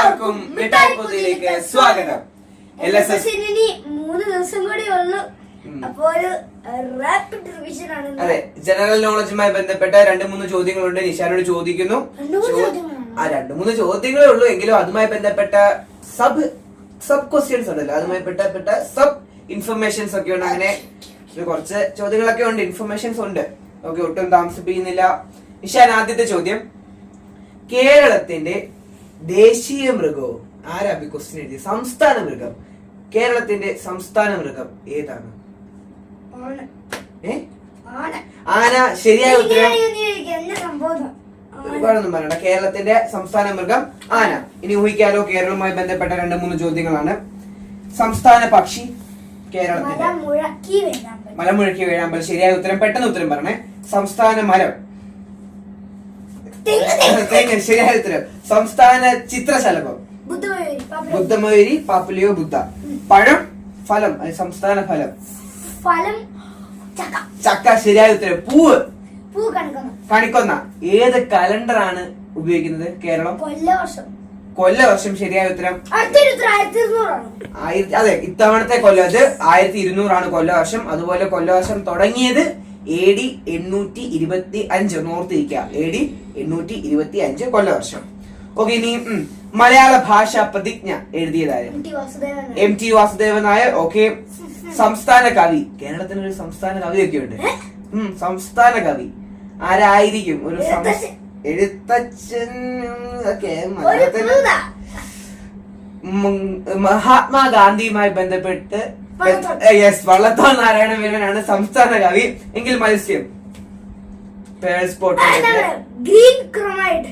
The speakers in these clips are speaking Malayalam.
എല്ലാവർക്കും മിഠായി പൊതിയിലേക്ക് സ്വാഗതം. എൽ എസ് എസ് ഇനി മൂന്ന് ദിവസം കൂടി ഉള്ളു. ഒരു റാപ്പിഡ് റിവിഷൻ ആണ് അതെ ജനറൽ നോളജുമായി ബന്ധപ്പെട്ട രണ്ട് മൂന്ന് ചോദ്യങ്ങളുണ്ട്. നിഷാനോട് ചോദിക്കുന്നു? ആ രണ്ട് മൂന്ന് ചോദ്യങ്ങളേ ഉള്ളൂ എങ്കിലും അതുമായി ബന്ധപ്പെട്ട സബ് സബ് ക്വസ്റ്റ്യൻസ് ഉണ്ടല്ലോ. അതുമായി ബന്ധപ്പെട്ട സബ് ഇൻഫർമേഷൻസ് ഒക്കെ ഉണ്ട്. അങ്ങനെ കുറച്ച് ചോദ്യങ്ങളൊക്കെ ഉണ്ട്. ഇൻഫർമേഷൻസ് ഉണ്ട്. ഓക്കെ ഒട്ടും താമസിപ്പിക്കുന്നില്ല. നിഷാൻ ആദ്യത്തെ ചോദ്യം. കേരളത്തിന്റെ ദേശീയ മൃഗവും. ആരാ ക്വസ്റ്റ്യൻ എഴുതി സംസ്ഥാന മൃഗം. കേരളത്തിന്റെ സംസ്ഥാന മൃഗം ഏതാണ്. ആന ശരിയായ ഉത്തരം. ഒരുപാടൊന്നും പറയണ്ട. കേരളത്തിന്റെ സംസ്ഥാന മൃഗം ആന. ഇനി ഊഹിക്കാലോ കേരളവുമായി ബന്ധപ്പെട്ട രണ്ട് മൂന്ന് ചോദ്യങ്ങളാണ്. സംസ്ഥാന പക്ഷി കേരളത്തിന്റെ മലമുഴക്കി വീഴാമ്പൽ ശരിയായ ഉത്തരം. പെട്ടെന്ന് ഉത്തരം പറഞ്ഞേ സംസ്ഥാന മരം. ശരിയായ ഉത്തരം. സംസ്ഥാന ചിത്രശലഭം. ബുദ്ധമേരി പാപ്പുലം. പാപ്പുലിയോ ബുദ്ധ. പഴം ഫലം സംസ്ഥാന ഫലം. ഫലം ചക്ക. ശരിയായ ഉത്തരം. പൂവ്. കണിക്കൊന്ന. ഏത് കലണ്ടർ ആണ് ഉപയോഗിക്കുന്നത് കേരളം? കൊല്ലവർഷം. കൊല്ലവർഷം ശരിയായ ഉത്തരം. ആയിരത്തി അതെ ഇത്തവണത്തെ കൊല്ലം. അത് ആയിരത്തി ഇരുന്നൂറാണ് കൊല്ലവർഷം. അതുപോലെ കൊല്ലവർഷം തുടങ്ങിയത് എ ഡി എണ്ണൂറ്റി ഇരുപത്തി അഞ്ച് നോർത്തിരിക്കുക എ ഡി എണ്ണൂറ്റി ഇരുപത്തി അഞ്ച് കൊല്ലവർഷം. ഓക്കെ ഇനി മലയാള ഭാഷ പ്രതിജ്ഞ എഴുതിയതായ M T Vasudevan Nair okay സംസ്ഥാന കവി. കേരളത്തിന് ഒരു സംസ്ഥാന കവിയൊക്കെ ഉണ്ട് സംസ്ഥാന കവി. ആരായിരിക്കും? ഒരു എഴുത്തച്ഛൻ. ഒക്കെ മലയാളത്തിന് മഹാത്മാഗാന്ധിയുമായി ബന്ധപ്പെട്ട്. യെസ് വള്ളത്തോൾ നാരായണ മേനോനാണ് സംസ്ഥാന കവി. എങ്കിൽ മത്സ്യം. Green chromide.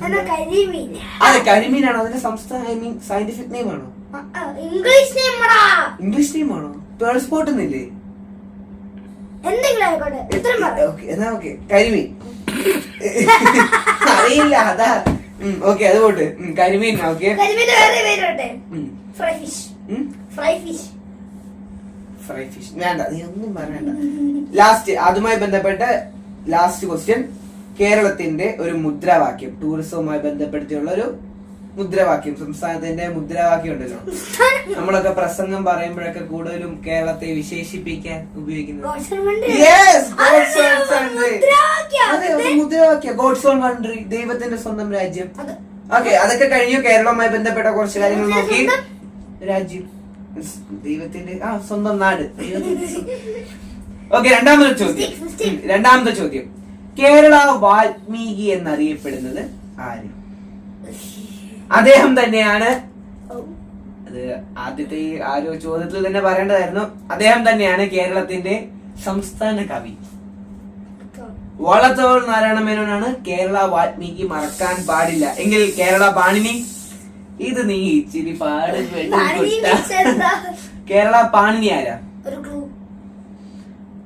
അതെ കരിമീനാണോ? അതിന്റെ സംസ്ഥാന ഐ മീൻ സയന്റിഫിക് നെയിം ആണോ? ഇംഗ്ലീഷ് നെയ്മടാ ഇംഗ്ലീഷ് നെയിം ആണോ? പേൾ സ്പോട്ട് എന്നില്ലേ? എന്തെങ്കിലും ആയിക്കോട്ടെ ഉത്തരം പറ. ഓക്കെ എന്നാ ഓക്കെ കരിമീൻ. അറിയില്ല അതാ. ഓക്കെ അത് പോട്ട്. കരിമീൻ ഓക്കെ വേറെ fry fish fry fish fry fish വേണ്ട നീ ഒന്നും പറയണ്ട. ലാസ്റ്റ് അതുമായി ബന്ധപ്പെട്ട ലാസ്റ്റ് ക്വസ്റ്റ്യൻ കേരളത്തിന്റെ ഒരു മുദ്രാവാക്യം ടൂറിസവുമായി ബന്ധപ്പെടുത്തിയുള്ള ഒരു മുദ്രാവാക്യം സംസ്ഥാനത്തിന്റെ മുദ്രാവാക്യം ഉണ്ടല്ലോ. നമ്മളൊക്കെ പ്രസംഗം പറയുമ്പോഴൊക്കെ കൂടുതലും കേരളത്തെ വിശേഷിപ്പിക്കാൻ ഉപയോഗിക്കുന്നത്. മുദ്രാവാക്യം. ഗോഡ്സ് ഓൺ കൺട്രി ദൈവത്തിന്റെ സ്വന്തം രാജ്യം. ഓക്കെ അതൊക്കെ കഴിഞ്ഞു. കേരളവുമായി ബന്ധപ്പെട്ട കുറച്ച് കാര്യങ്ങൾ നോക്കി. രാജ്യം. ദൈവത്തിന്റെ ആ സ്വന്തം നാട്. ഓക്കെ രണ്ടാമത്തെ ചോദ്യം. രണ്ടാമത്തെ ചോദ്യം. കേരള വാൽമീകി എന്നറിയപ്പെടുന്നത് ആര്? അദ്ദേഹം തന്നെയാണ്. അത് ആദ്യത്തെ ആ ഒരു ചോദ്യത്തിൽ തന്നെ പറയേണ്ടതായിരുന്നു. അദ്ദേഹം തന്നെയാണ് കേരളത്തിന്റെ സംസ്ഥാന കവി. വള്ളത്തോൾ നാരായണ മേനോനാണ് കേരള വാൽമീകി മറക്കാൻ പാടില്ല. എങ്കിൽ കേരള പാണിനി ഇത് നീ ഇച്ചിരി പാട്? കേരള പാണിനി ആരാ?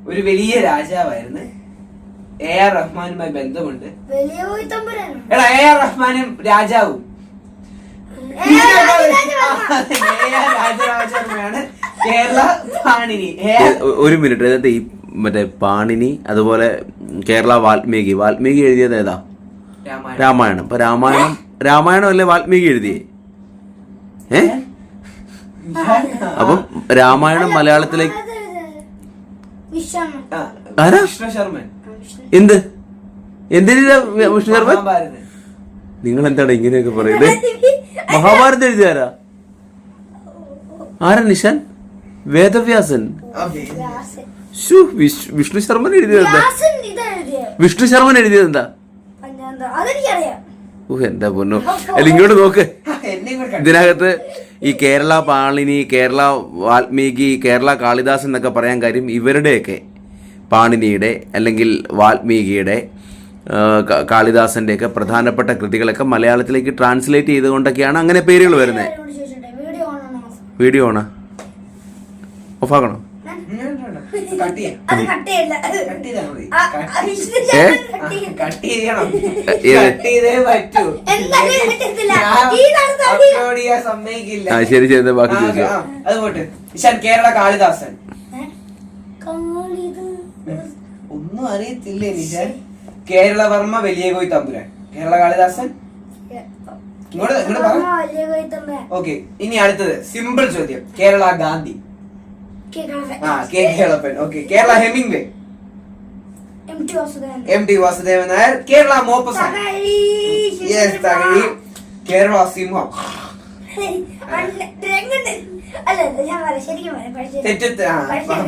ഒരു വലിയ രാജാവായിരുന്നു. എ ആർ റഹ്മാനുമായി ബന്ധമുണ്ട്. എടാ എ ആർ റഹ്മാനും രാജാവും. രാജരാജവർമ്മയാണ് കേരള പാണിനി. ഒരു മിനിറ്റ് അതായത് ഈ മറ്റേ പാണിനി അതുപോലെ കേരള വാൽമീകി. വാൽമീകി എഴുതിയത് ഏതാ? രാമായണം. രാമായണം. അപ്പൊ രാമായണം രാമായണം അല്ലേ വാൽമീകി എഴുതിയേ? ഏ? അപ്പം രാമായണം മലയാളത്തിലേക്ക് ആരാ? വിഷ്ണു ശർമ്മൻ. എന്ത്? എന്തിനാ വിഷ്ണു ശർമ്മൻ? നിങ്ങൾ എന്താണ് ഇങ്ങനെയൊക്കെ പറയുന്നത്? മഹാഭാരതം എഴുതിയാരാ ആരാ നിഷാൻ വേദവ്യാസൻ. വിഷ്ണു ശർമ്മൻ എഴുതിയതെന്താ. വിഷ്ണു ശർമ്മൻ എഴുതിയതെന്താ ഓഹ് ഓ എന്താ പൊന്നു? അല്ല ഇങ്ങോട്ട് നോക്ക്. ഇതിനകത്ത് ഈ കേരള പാളിനി കേരള വാൽമീകി കേരള കാളിദാസൻ എന്നൊക്കെ പറയാൻ കാര്യം ഇവരുടെയൊക്കെ. പാണിനിയുടെ അല്ലെങ്കിൽ വാൽമീകിയുടെ കാളിദാസന്റെയൊക്കെ കാളിദാസന്റെയൊക്കെ പ്രധാനപ്പെട്ട കൃതികളൊക്കെ മലയാളത്തിലേക്ക് ട്രാൻസ്ലേറ്റ് ചെയ്തുകൊണ്ടൊക്കെയാണ് അങ്ങനെ പേരുകൾ വരുന്നത്? വീഡിയോ ഓണാ? ഓഫാക്കണോ? ചെയ്താ ശരി ശരി ബാക്കി ചോദിച്ചു. കേരള കാളിദാസൻ. ഒന്നും അറിയത്തില്ലേ നിഷാൻ കേരളവർമ്മ വലിയ കോയി തമ്പുരാൻ. കേരള കാളിദാസൻ? ഇങ്ങോട്ട് ഇങ്ങോട്ട് പറ ഓക്കെ ഇനി അടുത്തത് സിമ്പിൾ ചോദ്യം. കേരള ഗാന്ധി. ആ കെ കേളപ്പൻ. ഓക്കെ കേരള ഹെമിംഗ് വേ M T Vasudevan Nair Kerala മോപ്പസാൻ yes Thakazhi. Kerala സിംഹം.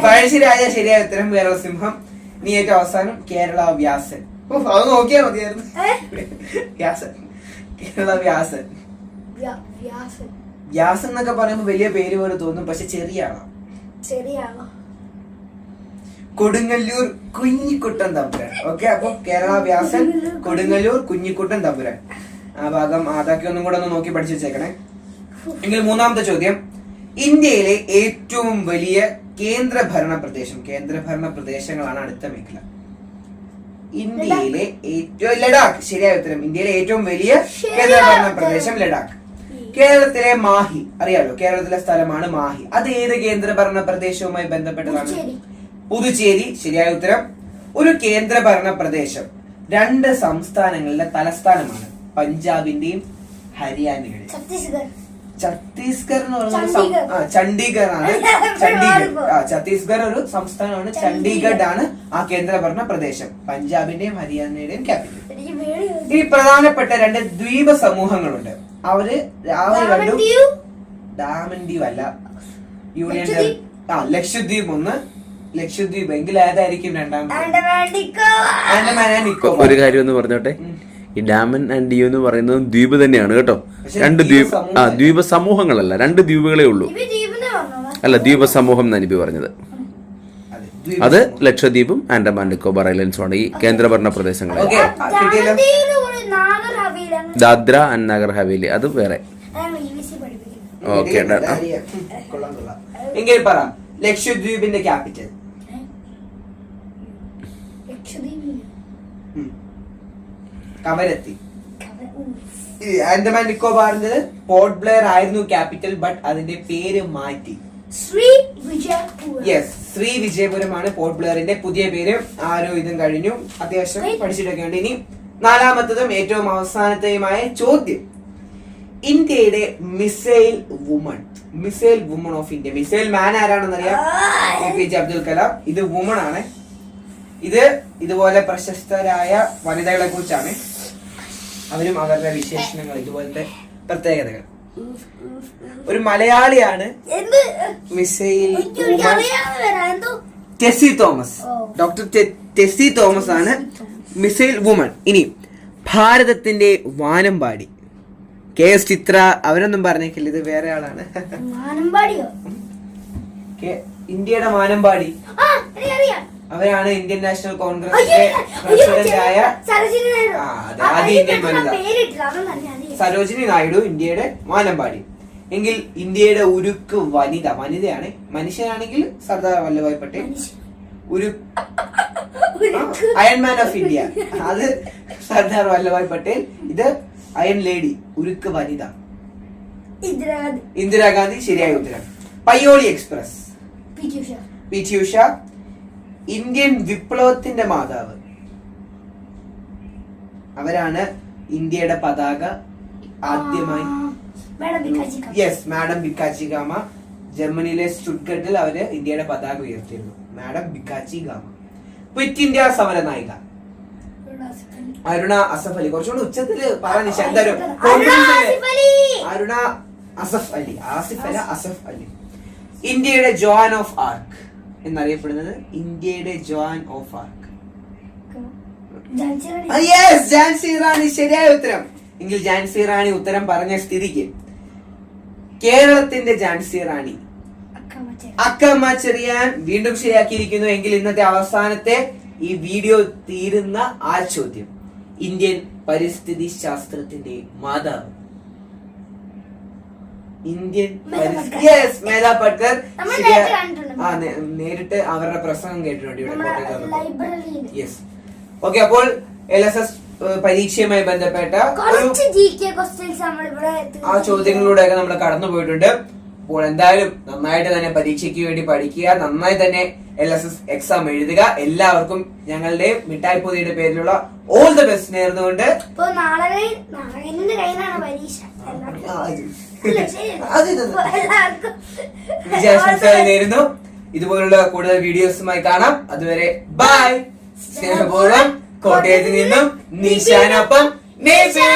പഴശ്ശിരാജ ശരിയായ ഉത്തരം വേറെ സിംഹം നീ ഏറ്റവും അവസാനം കേരള വ്യാസൻ. അത് നോക്കിയാ മതിയായിരുന്നു. വ്യാസൻ. കേരള വ്യാസൻ. വ്യ- വ്യാസൻ. എന്നൊക്കെ പറയുമ്പോ വലിയ പേര് പോലെ തോന്നും പക്ഷെ ചെറിയാണോ? ആളാ കൊടുങ്ങല്ലൂർ കുഞ്ഞിക്കുട്ടൻ തമ്പുരാൻ. ഓക്കെ അപ്പൊ കേരള വ്യാസൻ കൊടുങ്ങല്ലൂർ കുഞ്ഞിക്കുട്ടൻ തമ്പുരാൻ. ആ ഭാഗം അതൊക്കെ ഒന്നും കൂടെ ഒന്ന് നോക്കി പഠിച്ചു വെച്ചേക്കണേ. എങ്കിൽ മൂന്നാമത്തെ ചോദ്യം. ഇന്ത്യയിലെ ഏറ്റവും വലിയ കേന്ദ്രഭരണ പ്രദേശം. കേന്ദ്രഭരണ പ്രദേശങ്ങളാണ് അടുത്ത മേഖല. ഇന്ത്യയിലെ ഏറ്റവും ലഡാക്ക്. ശരിയായ ഉത്തരം. ഇന്ത്യയിലെ ഏറ്റവും വലിയ കേന്ദ്രഭരണ പ്രദേശം ലഡാക്ക്. കേരളത്തിലെ മാഹി. അറിയാലോ? കേരളത്തിലെ സ്ഥലമാണ് മാഹി. അത് ഏത് കേന്ദ്രഭരണ പ്രദേശവുമായി ബന്ധപ്പെട്ടതാണ്? പുതുച്ചേരി. ശരിയായ ഉത്തരം. ഒരു കേന്ദ്രഭരണ പ്രദേശം രണ്ട് സംസ്ഥാനങ്ങളിലെ തലസ്ഥാനമാണ്. പഞ്ചാബിന്റെയും ഹരിയാനയുടെയും. ഛത്തീസ്ഗഡ് ഛത്തീസ്ഗഡ് എന്ന് പറയുന്നത്. ആ, ചണ്ഡീഗഡ് ആണ് ചണ്ഡീഗഡ് ആ ഛത്തീസ്ഗഡ് ഒരു സംസ്ഥാനമാണ്. ചണ്ഡീഗഡ് ആണ് ആ കേന്ദ്രഭരണ പ്രദേശം. പഞ്ചാബിന്റെയും ഹരിയാനയുടെയും ക്യാപിറ്റൽ ഈ പ്രധാനപ്പെട്ട രണ്ട് ദ്വീപ സമൂഹങ്ങളുണ്ട്. അവർ രാവിലെ രണ്ടും രാമന്തിയു, ഡാമൻ ദ്വീപ് അല്ല യൂണിയൻ. ആ ലക്ഷദ്വീപ് ഒന്ന്. ലക്ഷദ്വീപ് എങ്കിൽ ഏതായിരിക്കും രണ്ടാമത് ഒരു കാര്യം ഒന്ന് പറഞ്ഞോട്ടെ? ഈ ഡാമൻ ആൻഡ് ഡിയോ എന്ന് പറയുന്നത് ദ്വീപ് തന്നെയാണ് കേട്ടോ. രണ്ട് ദ്വീപ ആ ദ്വീപ സമൂഹങ്ങളല്ല രണ്ട് ദ്വീപുകളേ ഉള്ളൂ? അല്ല ദ്വീപ സമൂഹം എന്നാണ് നബി പറഞ്ഞത്. അത്. ലക്ഷദ്വീപും ആൻഡമാൻ നിക്കോബാർ ഐലൻഡ്സും ആണ് ഈ കേന്ദ്രഭരണ പ്രദേശങ്ങളെ ദാദ്ര ആൻഡ് നഗർ ഹവേലി അത് വേറെ. ഓക്കെ. എങ്കിൽ പറ ലക്ഷദ്വീപിന്റെ ക്യാപിറ്റൽ. കവരത്തി. ആൻഡമാൻ നിക്കോബാറിന്റെ പോർട്ട് ബ്ലെയർ ആയിരുന്നു ക്യാപിറ്റൽ ബട്ട് അതിന്റെ പേര് മാറ്റി. ശ്രീ വിജയപുരം. യെസ് ശ്രീ വിജയപുരമാണ് പോർട്ട് ബ്ലെയറിന്റെ പുതിയ പേര്. ആരോ ഇതും കഴിഞ്ഞു. അത്യാവശ്യം പഠിച്ചിട്ടൊക്കെയുണ്ട് പഠിച്ചിട്ടൊക്കെ ഉണ്ട്. ഇനി നാലാമത്തതും ഏറ്റവും അവസാനത്തെയുമായ ചോദ്യം. ഇന്ത്യയുടെ missile woman. Missile woman of India. Missile man ആരാണെന്നറിയാം? A P J Abdul Kalam. ഇത് വുമൺ ആണ്. ഇത് ഇതുപോലെ പ്രശസ്തരായ വനിതകളെ കുറിച്ചാണ്. അവരും അവരുടെ വിശേഷണങ്ങൾ ഇതുപോലത്തെ പ്രത്യേകതകൾ. ഒരു മലയാളിയാണ് മിസൈൽ ടെസ്സി തോമസ്. ഡോക്ടർ ടെസി തോമസ് ആണ് മിസൈൽ വുമൺ. ഇനി ഭാരതത്തിന്റെ വാനമ്പാടി കെ എസ് ചിത്ര അവരൊന്നും പറഞ്ഞേക്കില്ല ഇത് വേറെ ആളാണ്. ഇന്ത്യയുടെ വാനമ്പാടി അവരാണ് ഇന്ത്യൻ നാഷണൽ കോൺഗ്രസ് കോൺഗ്രസിന്റെ അയ്യോ, പ്രസിഡന്റ് ആയ സരോജിനി നായിഡു. ആ, ആദ്യ ഇന്ത്യൻ വനിത. സരോജിനി നായിഡു ഇന്ത്യയുടെ വാനമ്പാടി എങ്കിൽ ഇന്ത്യയുടെ ഉരുക്ക് വനിത വനിതയാണ്. മനുഷ്യനാണെങ്കിൽ സർദാർ വല്ലഭായ് പട്ടേൽ. ഒരു. അയൺമാൻ ഓഫ് ഇന്ത്യ അത് സർദാർ വല്ലഭായ് പട്ടേൽ. ഇത് അയൺ ലേഡി ഉരുക്ക് വനിത. ഇന്ദിരാഗാന്ധി ശരിയായ ഉത്തരം. Payyoli express. P T Usha Indian വിപ്ലവത്തിന്റെ മാതാവ്. അവരാണ് ഇന്ത്യയുടെ പതാക ആദ്യമായി യെസ് മാഡം ബിക്കാച്ചി ഗാമ. ജർമ്മനിയിലെ സ്റ്റുഡ്ഗട്ടിൽ അവർ ഇന്ത്യയുടെ പതാക ഉയർത്തിയിരുന്നു. Madam Bhikaiji Cama. Quit India സമര നായിക. അരുണ അസഫ് അലി. കുറച്ചുകൂടി ഉച്ചത്തിൽ പറഞ്ഞു എന്തായാലും അരുണ അലി. അസഫ് അലി. ആസിഫ് അല്ല അസഫ് അലി. ഇന്ത്യയുടെ ജോൺ ഓഫ് ആർക്ക്. എന്നറിയപ്പെടുന്നത് ഇന്ത്യയുടെ Joan of Arc? Jhansi Rani. ശരിയായ ഉത്തരം. എങ്കിൽ ജാൻസി റാണി ഉത്തരം പറഞ്ഞ സ്ഥിതിക്ക്. കേരളത്തിന്റെ ജാൻസി റാണി. അക്കമ്മ ചെറിയാൻ വീണ്ടും ശരിയാക്കിയിരിക്കുന്നു എങ്കിൽ ഇന്നത്തെ അവസാനത്തെ ഈ വീഡിയോ തീരുന്ന ആ ചോദ്യം. ഇന്ത്യൻ പരിസ്ഥിതി ശാസ്ത്രത്തിന്റെ മാതാവ്. ഇന്ത്യൻ യെസ് മേധാ പട്കർ ആ നേരിട്ട് അവരുടെ പ്രസംഗം കേട്ടിട്ടുണ്ട് ഇവിടെ യെസ് ഓക്കെ അപ്പോൾ എൽ എസ് എസ് പരീക്ഷയുമായി ബന്ധപ്പെട്ട ആ ചോദ്യങ്ങളിലൂടെയൊക്കെ നമ്മൾ കടന്നു പോയിട്ടുണ്ട് അപ്പോൾ എന്തായാലും നന്നായിട്ട് തന്നെ പരീക്ഷയ്ക്ക് വേണ്ടി പഠിക്കുക നന്നായി തന്നെ എൽ എസ് എസ് എക്സാം എഴുതുക. എല്ലാവർക്കും ഞങ്ങളുടെ മിഠായി പൊതിയുടെ പേരിലുള്ള ഓൾ ദ ബെസ്റ്റ് നേർന്നുകൊണ്ട് പരീക്ഷ. വിചാരിച്ചായിരുന്നു ഇതുപോലുള്ള കൂടുതൽ വീഡിയോസുമായി കാണാം. അതുവരെ ബൈ സ്നേഹപൂർവം കോട്ടയത്ത് നിന്നും നിശാനൊപ്പം നേച്ചേ